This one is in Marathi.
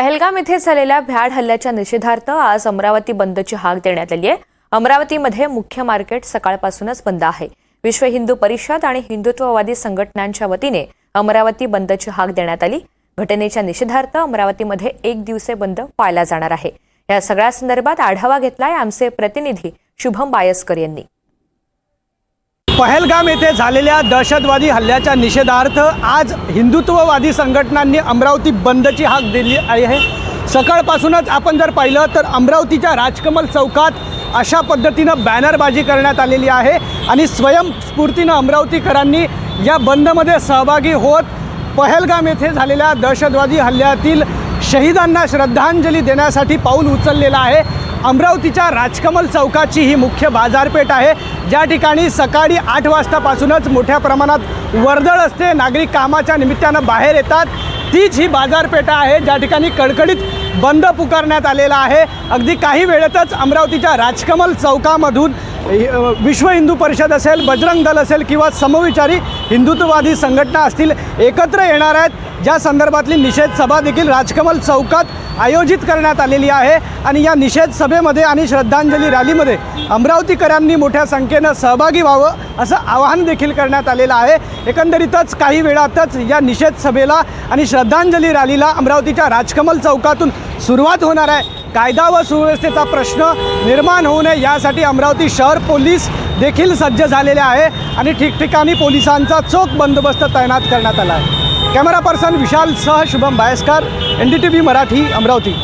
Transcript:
पहलगाम येथे झालेल्या भ्याड हल्ल्याच्या निषेधार्थ आज अमरावती बंदची हाक देण्यात आली आहे. अमरावतीमध्ये मुख्य मार्केट सकाळपासूनच बंद आहे. विश्व हिंदू परिषद आणि हिंदुत्ववादी संघटनांच्या वतीने अमरावती बंदची हाक देण्यात आली. घटनेच्या निषेधार्थ अमरावतीमध्ये एक दिवसीय बंद पाळला जाणार आहे. या सगळ्या संदर्भात आढावा घेतलाय आमचे प्रतिनिधी शुभम बायस्कर यांनी. पहलगाम येथे झालेल्या दहशतवादी हल्ल्याच्या निषेधार्थ आज हिंदुत्ववादी संघटनांनी अमरावती बंदची हाक दिली आहे. सकाळपासूनच आपण जर पाहिलं तर अमरावतीच्या राजकमल चौकात अशा पद्धतीनं बॅनरबाजी करण्यात आलेली आहे आणि स्वयंस्फूर्तीनं अमरावतीकरांनी या बंदमध्ये सहभागी होत पहलगाम येथे झालेल्या दहशतवादी हल्ल्यातील शहीदांना श्रद्धांजली देण्यासाठी पाऊल उचललेलं आहे. अमरावतीच्या राजकमल चौकाची ही मुख्य बाजारपेठ आहे. ज्या ठिकाणी सकाळी आठ वाजतापासूनच मोठ्या प्रमाणात वर्दळ असते. नागरिक कामाच्या निमित्तानं बाहेर येतात. तीच ही बाजारपेठ आहे. ज्या ठिकाणी कडकडीत बंद पुकारण्यात आलेला आहे. अगदी काही वेळेतच अमरावतीच्या राजकमल चौकामधून विश्व हिंदू परिषद असेल बजरंग दल असेल किंवा समविचारी हिंदुत्ववादी संघटना असतील एकत्र येणार आहेत. ज्या संदर्भातली निषेध सभा देखील राजकमल चौकात आयोजित करण्यात आलेली आहे. आणि या निषेध सभेमध्ये आणि श्रद्धांजली रॅलीमध्ये अमरावतीकरांनी मोठ्या संख्येनं सहभागी व्हावं असं आवाहन देखील करण्यात आलेलं आहे. एकंदरीतच काही वेळातच या निषेध सभेला आणि श्रद्धांजली रॅलीला अमरावतीच्या राजकमल चौकातून सुरुवात होणार आहे. कायदा व सुव्यवस्थेचा प्रश्न निर्माण होऊ नये यासाठी अमरावती शहर पोलीस देखील सज्ज झालेले आहे आणि ठिकठिकाणी पोलिसांचा चोख बंदोबस्त तैनात करण्यात आला आहे. कॅमेरा पर्सन विशाल सह Shubham Bayaskar N D T V Marathi Amravati.